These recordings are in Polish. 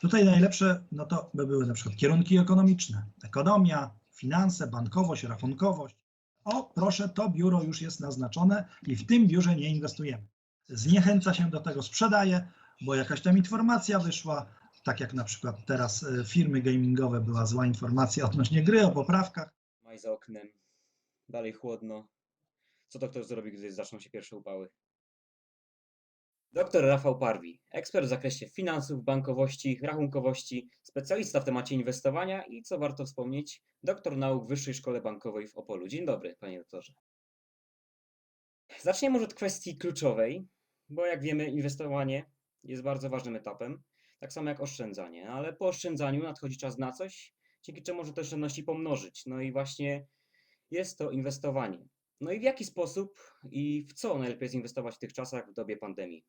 Tutaj najlepsze no to by były na przykład kierunki ekonomiczne, ekonomia, finanse, bankowość, rachunkowość. O, proszę, to biuro już jest naznaczone i w tym biurze nie inwestujemy. Zniechęca się do tego, sprzedaje, bo jakaś tam informacja wyszła, tak jak na przykład teraz e, firmy gamingowe była zła informacja odnośnie gry, o poprawkach. Maj za oknem, dalej chłodno. Co doktor zrobi, gdy zaczną się pierwsze upały? Doktor Rafał Parwi, ekspert w zakresie finansów, bankowości, rachunkowości, specjalista w temacie inwestowania i, co warto wspomnieć, doktor nauk w Wyższej Szkole Bankowej w Opolu. Dzień dobry, panie doktorze. Zaczniemy może od kwestii kluczowej, bo jak wiemy, inwestowanie jest bardzo ważnym etapem, tak samo jak oszczędzanie, ale po oszczędzaniu nadchodzi czas na coś, dzięki czemu można te oszczędności pomnożyć. No i właśnie jest to inwestowanie. No i w jaki sposób i w co najlepiej jest inwestować w tych czasach w dobie pandemii?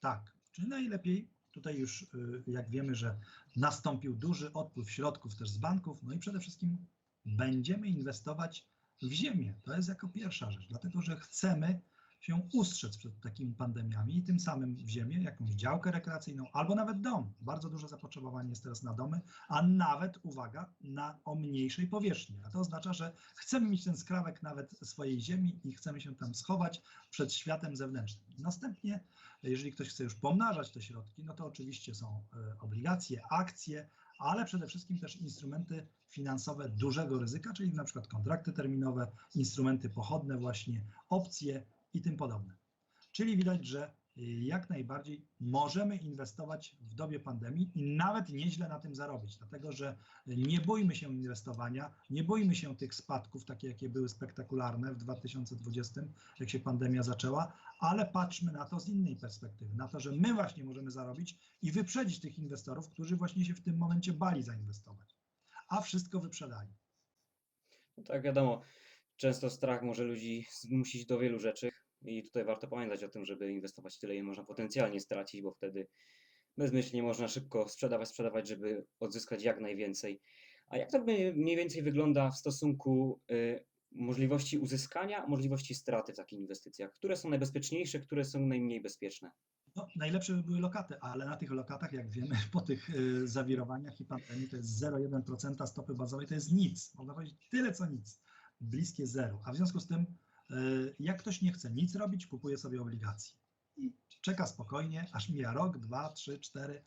Tak, czyli najlepiej tutaj już, y, jak wiemy, że nastąpił duży odpływ środków też z banków, no i przede wszystkim będziemy inwestować w ziemię. To jest jako pierwsza rzecz, dlatego że chcemy się ustrzec przed takimi pandemiami i tym samym ziemię, jakąś działkę rekreacyjną albo nawet dom. Bardzo duże zapotrzebowanie jest teraz na domy, a nawet, uwaga, na o mniejszej powierzchni. A to oznacza, że chcemy mieć ten skrawek nawet swojej ziemi i chcemy się tam schować przed światem zewnętrznym. Następnie jeżeli ktoś chce już pomnażać te środki, no to oczywiście są e, obligacje, akcje, ale przede wszystkim też instrumenty finansowe dużego ryzyka, czyli na przykład kontrakty terminowe, instrumenty pochodne właśnie, opcje i tym podobne. Czyli widać, że y, jak najbardziej możemy inwestować w dobie pandemii i nawet nieźle na tym zarobić, dlatego że nie bójmy się inwestowania, nie bójmy się tych spadków, takie jakie były spektakularne w 2020, jak się pandemia zaczęła, ale patrzmy na to z innej perspektywy, na to, że my właśnie możemy zarobić i wyprzedzić tych inwestorów, którzy właśnie się w tym momencie bali zainwestować, a wszystko wyprzedali. No tak, wiadomo, często strach może ludzi zmusić do wielu rzeczy i tutaj warto pamiętać o tym, żeby inwestować tyle, ile można potencjalnie stracić, bo wtedy bezmyślnie można szybko sprzedawać, sprzedawać, żeby odzyskać jak najwięcej. A jak to mniej więcej wygląda w stosunku y, możliwości uzyskania, możliwości straty w takich inwestycjach? Które są najbezpieczniejsze, które są najmniej bezpieczne? No, najlepsze by były lokaty, ale na tych lokatach, jak wiemy, po tych y, zawirowaniach i pandemii, to jest 0,1% stopy bazowej, to jest nic. Można powiedzieć tyle, co nic. Bliskie zero. A w związku z tym, jak ktoś nie chce nic robić, kupuje sobie obligacje. I czeka spokojnie, aż mija rok, dwa, trzy, cztery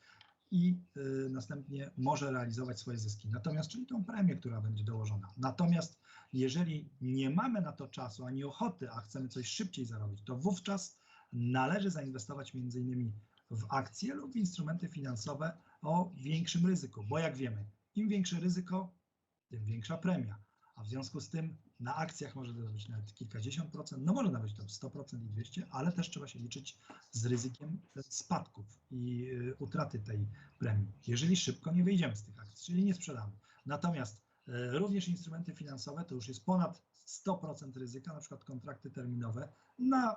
i y, następnie może realizować swoje zyski. Natomiast, czyli tą premię, która będzie dołożona. Natomiast jeżeli nie mamy na to czasu ani ochoty, a chcemy coś szybciej zarobić, to wówczas należy zainwestować między innymi w akcje lub w instrumenty finansowe o większym ryzyku, bo jak wiemy, im większe ryzyko, tym większa premia. A w związku z tym na akcjach może to być nawet kilkadziesiąt procent, no może nawet tam 100% i 200, ale też trzeba się liczyć z ryzykiem spadków i y, utraty tej premii, jeżeli szybko nie wyjdziemy z tych akcji, czyli nie sprzedamy. Natomiast y, również instrumenty finansowe to już jest ponad 100% ryzyka, na przykład kontrakty terminowe na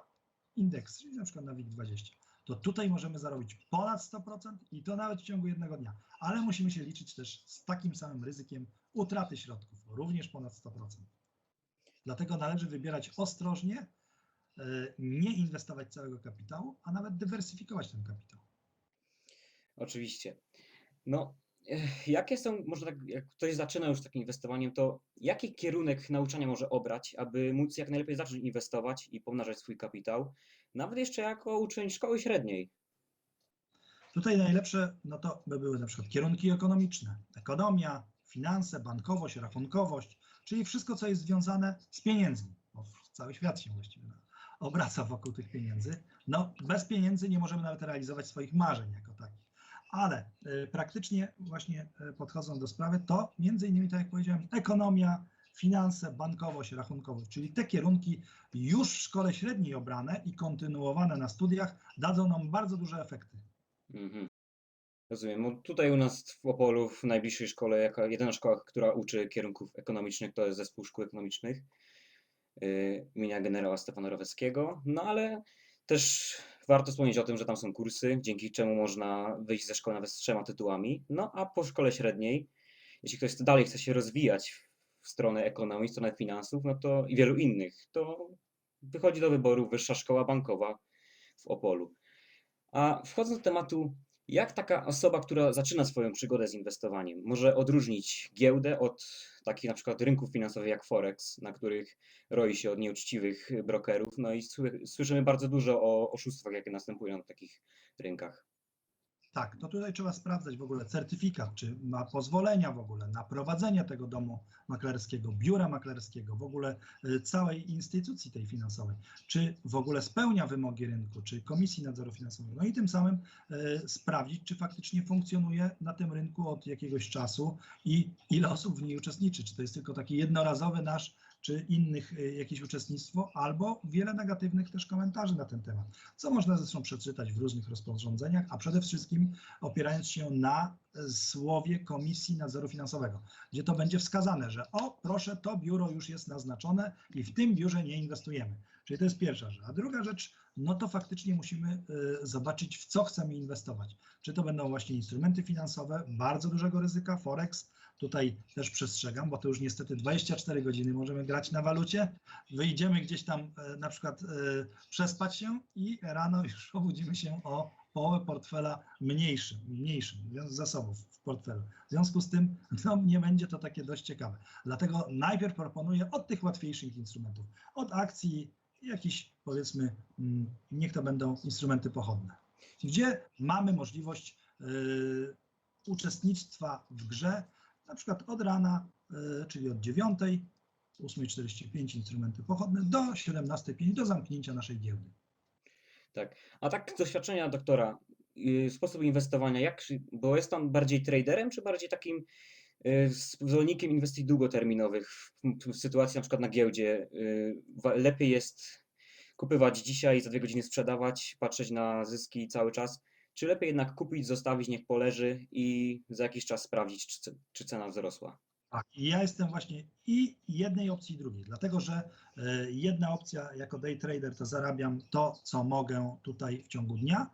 indeks, czyli na przykład na WIG20, to tutaj możemy zarobić ponad 100% i to nawet w ciągu jednego dnia. Ale musimy się liczyć też z takim samym ryzykiem utraty środków, również ponad 100%. Dlatego należy wybierać ostrożnie, e, nie inwestować całego kapitału, a nawet dywersyfikować ten kapitał. Oczywiście. No, eh, jakie są, może tak, jak ktoś zaczyna już z takim inwestowaniem, to jaki kierunek nauczania może obrać, aby móc jak najlepiej zacząć inwestować i pomnażać swój kapitał, nawet jeszcze jako uczeń szkoły średniej? Tutaj najlepsze no to by były na przykład kierunki ekonomiczne, ekonomia, finanse, bankowość, rachunkowość, czyli wszystko, co jest związane z pieniędzmi, bo cały świat się właściwie obraca wokół tych pieniędzy. No, bez pieniędzy nie możemy nawet realizować swoich marzeń jako takich. Ale y, praktycznie właśnie y, podchodząc do sprawy, to między innymi, tak jak powiedziałem, ekonomia, finanse, bankowość, rachunkowość, czyli te kierunki już w szkole średniej obrane i kontynuowane na studiach dadzą nam bardzo duże efekty. Mhm. Rozumiem. No tutaj u nas w Opolu, w najbliższej szkole, jaka jedyna szkoła, która uczy kierunków ekonomicznych, to jest Zespół Szkół Ekonomicznych yy, imienia generała Stefana Roweckiego. No ale też warto wspomnieć o tym, że tam są kursy, dzięki czemu można wyjść ze szkoły nawet z trzema tytułami. No a po szkole średniej, jeśli ktoś dalej chce się rozwijać w stronę ekonomii, w stronę finansów, no to i wielu innych, to wychodzi do wyboru Wyższa Szkoła Bankowa w Opolu. A wchodząc do tematu Jak taka osoba, która zaczyna swoją przygodę z inwestowaniem, może odróżnić giełdę od takich na przykład rynków finansowych jak Forex, na których roi się od nieuczciwych brokerów? No i sły- słyszymy bardzo dużo o oszustwach, jakie następują na takich rynkach. Tak, to tutaj trzeba sprawdzać w ogóle certyfikat, czy ma pozwolenia w ogóle na prowadzenie tego domu maklerskiego, biura maklerskiego, w ogóle y, całej instytucji tej finansowej, czy w ogóle spełnia wymogi rynku, czy Komisji Nadzoru Finansowego. No i tym samym y, sprawdzić, czy faktycznie funkcjonuje na tym rynku od jakiegoś czasu i ile osób w niej uczestniczy, czy to jest tylko taki jednorazowy nasz czy innych y, jakieś uczestnictwo, albo wiele negatywnych też komentarzy na ten temat, co można zresztą przeczytać w różnych rozporządzeniach, a przede wszystkim opierając się na e, słowie Komisji Nadzoru Finansowego, gdzie to będzie wskazane, że o, proszę, to biuro już jest naznaczone i w tym biurze nie inwestujemy. Czyli to jest pierwsza rzecz. A druga rzecz, no to faktycznie musimy e, zobaczyć, w co chcemy inwestować. Czy to będą właśnie instrumenty finansowe, bardzo dużego ryzyka, Forex, Tutaj też przestrzegam, bo to już niestety 24 godziny możemy grać na walucie. Wyjdziemy gdzieś tam e, na przykład e, przespać się i rano już obudzimy się o połowę portfela mniejszym, mniejszym zasobów w portfelu. W związku z tym no, nie będzie to takie dość ciekawe. Dlatego najpierw proponuję od tych łatwiejszych instrumentów, od akcji, jakichś powiedzmy, mm, niech to będą instrumenty pochodne, gdzie mamy możliwość y, uczestnictwa w grze na przykład od rana, y, czyli od 9, 8.45 instrumenty pochodne do 17.05 do zamknięcia naszej giełdy. Tak. A tak z doświadczenia doktora, y, sposób inwestowania, jak, bo jest on bardziej traderem, czy bardziej takim y, zwolennikiem inwestycji długoterminowych w, sytuacji na przykład na giełdzie? y, Lepiej jest kupywać dzisiaj, za dwie godziny sprzedawać, patrzeć na zyski cały czas, czy lepiej jednak kupić, zostawić, niech poleży i za jakiś czas sprawdzić, czy, ce- czy cena wzrosła? Tak, ja jestem właśnie i jednej opcji, i drugiej, dlatego że e, jedna opcja jako day trader to zarabiam to, co mogę tutaj w ciągu dnia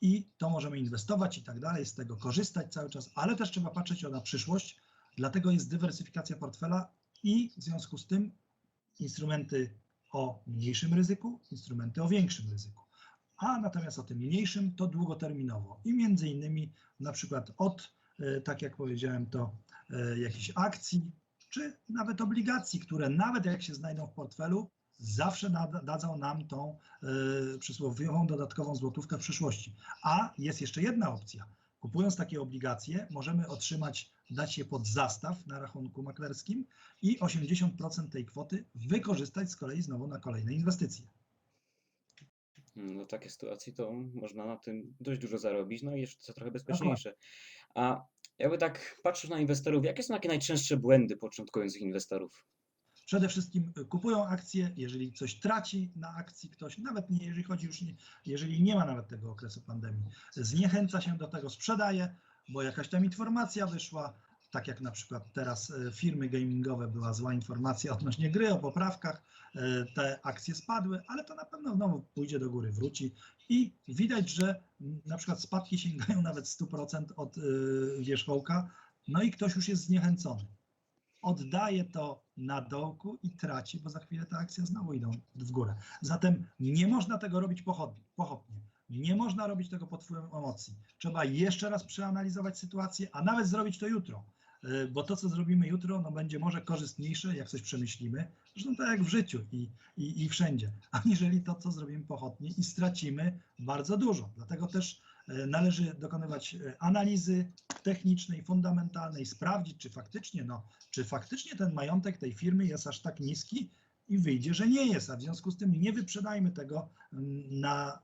i to możemy inwestować i tak dalej, z tego korzystać cały czas, ale też trzeba patrzeć na przyszłość, dlatego jest dywersyfikacja portfela i w związku z tym instrumenty o mniejszym ryzyku, instrumenty o większym ryzyku. A natomiast o tym mniejszym to długoterminowo i między innymi na przykład od, e, tak jak powiedziałem, to e, jakichś akcji, czy nawet obligacji, które nawet jak się znajdą w portfelu, zawsze dadzą nam tą e, przysłowiową dodatkową złotówkę w przyszłości. A jest jeszcze jedna opcja. Kupując takie obligacje, możemy otrzymać, dać je pod zastaw na rachunku maklerskim i 80% tej kwoty wykorzystać z kolei znowu na kolejne inwestycje. No, w takiej sytuacji to można na tym dość dużo zarobić, no i jeszcze co trochę bezpieczniejsze. A jakby tak patrzysz na inwestorów, jakie są takie najczęstsze błędy początkujących inwestorów? Przede wszystkim y, kupują akcje, jeżeli coś traci na akcji ktoś, nawet nie, jeżeli chodzi już, nie, jeżeli nie ma nawet tego okresu pandemii, zniechęca się do tego, sprzedaje, bo jakaś tam informacja wyszła, tak jak na przykład teraz y, firmy gamingowe była zła informacja odnośnie gry, o poprawkach, y, te akcje spadły, ale to na pewno znowu pójdzie do góry, wróci i widać, że na przykład spadki sięgają nawet 100% od y, wierzchołka, no i ktoś już jest zniechęcony oddaje to na dołku i traci, bo za chwilę te akcje znowu idą w górę. Zatem nie można tego robić pochopnie. Nie można robić tego pod wpływem emocji. Trzeba jeszcze raz przeanalizować sytuację, a nawet zrobić to jutro. Y, Bo to, co zrobimy jutro, no będzie może korzystniejsze, jak coś przemyślimy, zresztą tak jak w życiu i, i, i wszędzie, aniżeli to, co zrobimy pochopnie i stracimy bardzo dużo. Dlatego też y, należy dokonywać y, analizy technicznej, fundamentalnej, sprawdzić, czy faktycznie, no, czy faktycznie ten majątek tej firmy jest aż tak niski i wyjdzie, że nie jest, a w związku z tym nie wyprzedajmy tego mm, na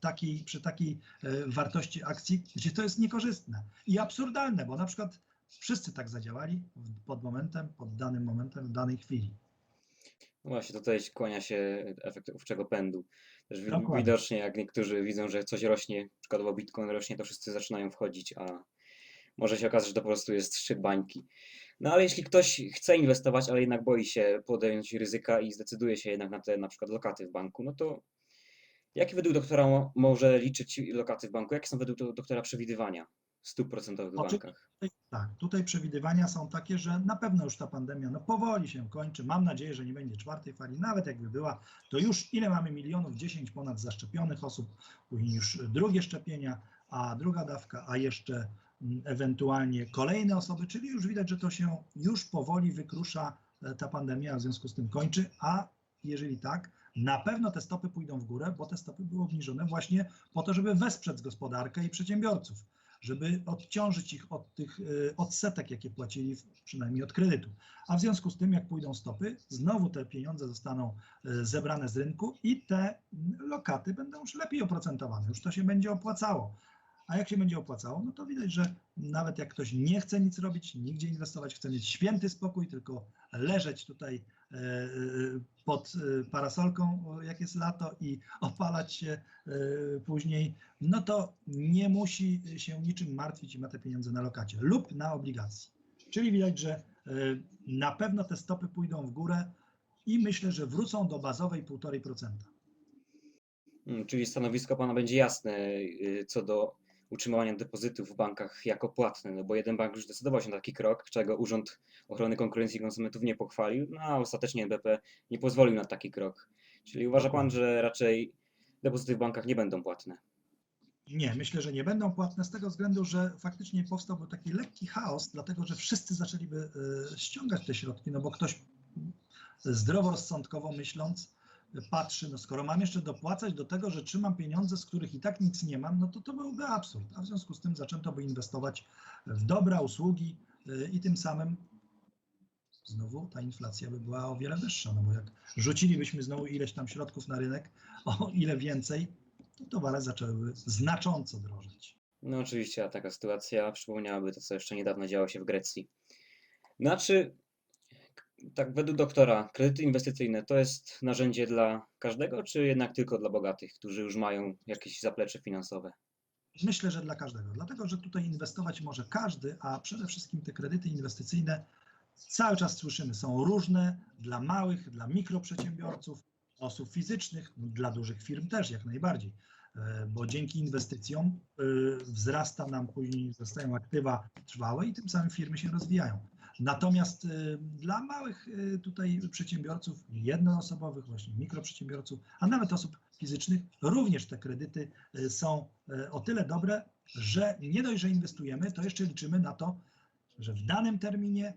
takiej, przy takiej e, wartości akcji, gdzie to jest niekorzystne i absurdalne, bo na przykład wszyscy tak zadziałali pod momentem, pod danym momentem, w danej chwili. No właśnie, tutaj kłania się efekt owczego pędu. Też Dokładnie. widocznie, jak niektórzy widzą, że coś rośnie, przykładowo Bitcoin rośnie, to wszyscy zaczynają wchodzić, a może się okazać, że to po prostu jest szczyt bańki. No ale jeśli ktoś chce inwestować, ale jednak boi się podjąć ryzyka i zdecyduje się jednak na te na przykład lokaty w banku, no to jakie według doktora mo- może liczyć lokaty w banku? Jakie są według do- doktora przewidywania stóp procentowych w Oczy- bankach? Tak, tutaj przewidywania są takie, że na pewno już ta pandemia no powoli się kończy. Mam nadzieję, że nie będzie czwartej fali. Nawet jakby była, to już ile mamy milionów? 10 ponad zaszczepionych osób, później już drugie szczepienia. a druga dawka, a jeszcze mm, ewentualnie kolejne osoby, czyli już widać, że to się już powoli wykrusza e, ta pandemia, w związku z tym kończy, a jeżeli tak, na pewno te stopy pójdą w górę, bo te stopy były obniżone właśnie po to, żeby wesprzeć gospodarkę i przedsiębiorców, żeby odciążyć ich od tych e, odsetek, jakie płacili, przynajmniej od kredytu. A w związku z tym, jak pójdą stopy, znowu te pieniądze zostaną e, zebrane z rynku i te lokaty będą już lepiej oprocentowane, już to się będzie opłacało. A jak się będzie opłacało, no to widać, że nawet jak ktoś nie chce nic robić, nigdzie inwestować, chce mieć święty spokój, tylko leżeć tutaj pod e, parasolką, jak jest lato i opalać się e, później, no to nie musi się niczym martwić i ma te pieniądze na lokacie lub na obligacji. Czyli widać, że e, na pewno te stopy pójdą w górę i myślę, że wrócą do bazowej 1,5%. Mm, Czyli stanowisko pana będzie jasne y, co do utrzymywania depozytów w bankach jako płatne, no bo jeden bank już decydował się na taki krok, czego Urząd Ochrony Konkurencji i Konsumentów nie pochwalił, no a ostatecznie NBP nie pozwolił na taki krok. Czyli uważa pan, że raczej depozyty w bankach nie będą płatne? Nie, myślę, że nie będą płatne z tego względu, że faktycznie powstałby taki lekki chaos, dlatego że wszyscy zaczęliby e, ściągać te środki, no bo ktoś zdroworozsądkowo myśląc patrzy, no skoro mam jeszcze dopłacać do tego, że trzymam pieniądze, z których i tak nic nie mam, no to to byłby absurd. A w związku z tym zaczęto by inwestować w dobra, usługi e, i tym samym znowu ta inflacja by była o wiele wyższa, no bo jak rzucilibyśmy znowu ileś tam środków na rynek, o ile więcej, to towary zaczęłyby znacząco drożeć. No oczywiście, a taka sytuacja przypomniałaby to, co jeszcze niedawno działo się w Grecji. Znaczy, tak według doktora, kredyty inwestycyjne to jest narzędzie dla każdego, czy jednak tylko dla bogatych, którzy już mają jakieś zaplecze finansowe? Myślę, że dla każdego, dlatego że tutaj inwestować może każdy, a przede wszystkim te kredyty inwestycyjne cały czas słyszymy, są różne dla małych, dla mikroprzedsiębiorców, osób fizycznych, dla dużych firm też jak najbardziej, e, bo dzięki inwestycjom e, wzrasta nam później, wzrastają aktywa trwałe i tym samym firmy się rozwijają. Natomiast e, dla małych e, tutaj przedsiębiorców, jednoosobowych, właśnie mikroprzedsiębiorców, a nawet osób fizycznych, również te kredyty e, są o tyle dobre, że nie dość, że inwestujemy, to jeszcze liczymy na to, że w danym terminie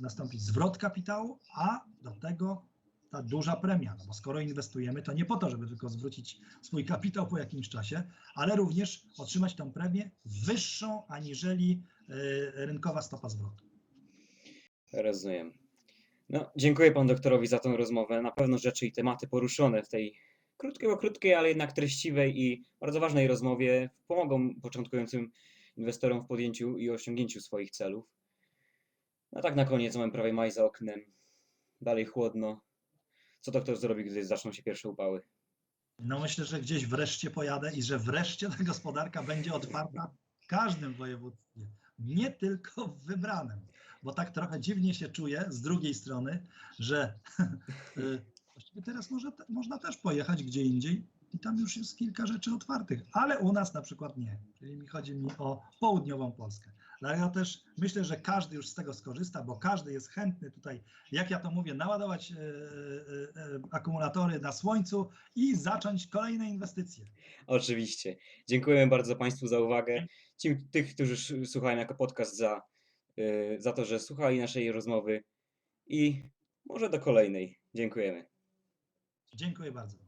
nastąpi zwrot kapitału, a do tego ta duża premia, no bo skoro inwestujemy, to nie po to, żeby tylko zwrócić swój kapitał po jakimś czasie, ale również otrzymać tą premię wyższą aniżeli rynkowa stopa zwrotu. Rozumiem. No, dziękuję panu doktorowi za tą rozmowę. Na pewno rzeczy i tematy poruszone w tej krótkiej, bo krótkiej, ale jednak treściwej i bardzo ważnej rozmowie pomogą początkującym inwestorom w podjęciu i osiągnięciu swoich celów. No tak na koniec mamy prawie maj za oknem. Dalej chłodno. Co doktor zrobi, gdy zaczną się pierwsze upały? No myślę, że gdzieś wreszcie pojadę i że wreszcie ta gospodarka będzie otwarta w każdym województwie, nie tylko w wybranym. Bo tak trochę dziwnie się czuję z drugiej strony, że y, właściwie teraz może, można też pojechać gdzie indziej i tam już jest kilka rzeczy otwartych, ale u nas na przykład nie. Czyli mi chodzi mi o południową Polskę. Dlatego też myślę, że każdy już z tego skorzysta, bo każdy jest chętny tutaj, jak ja to mówię, naładować e, e, akumulatory na słońcu i zacząć kolejne inwestycje. Oczywiście. Dziękujemy bardzo Państwu za uwagę. Ci, tych, którzy słuchają jako podcast, za, za to, że słuchali naszej rozmowy. I może do kolejnej. Dziękujemy. Dziękuję bardzo.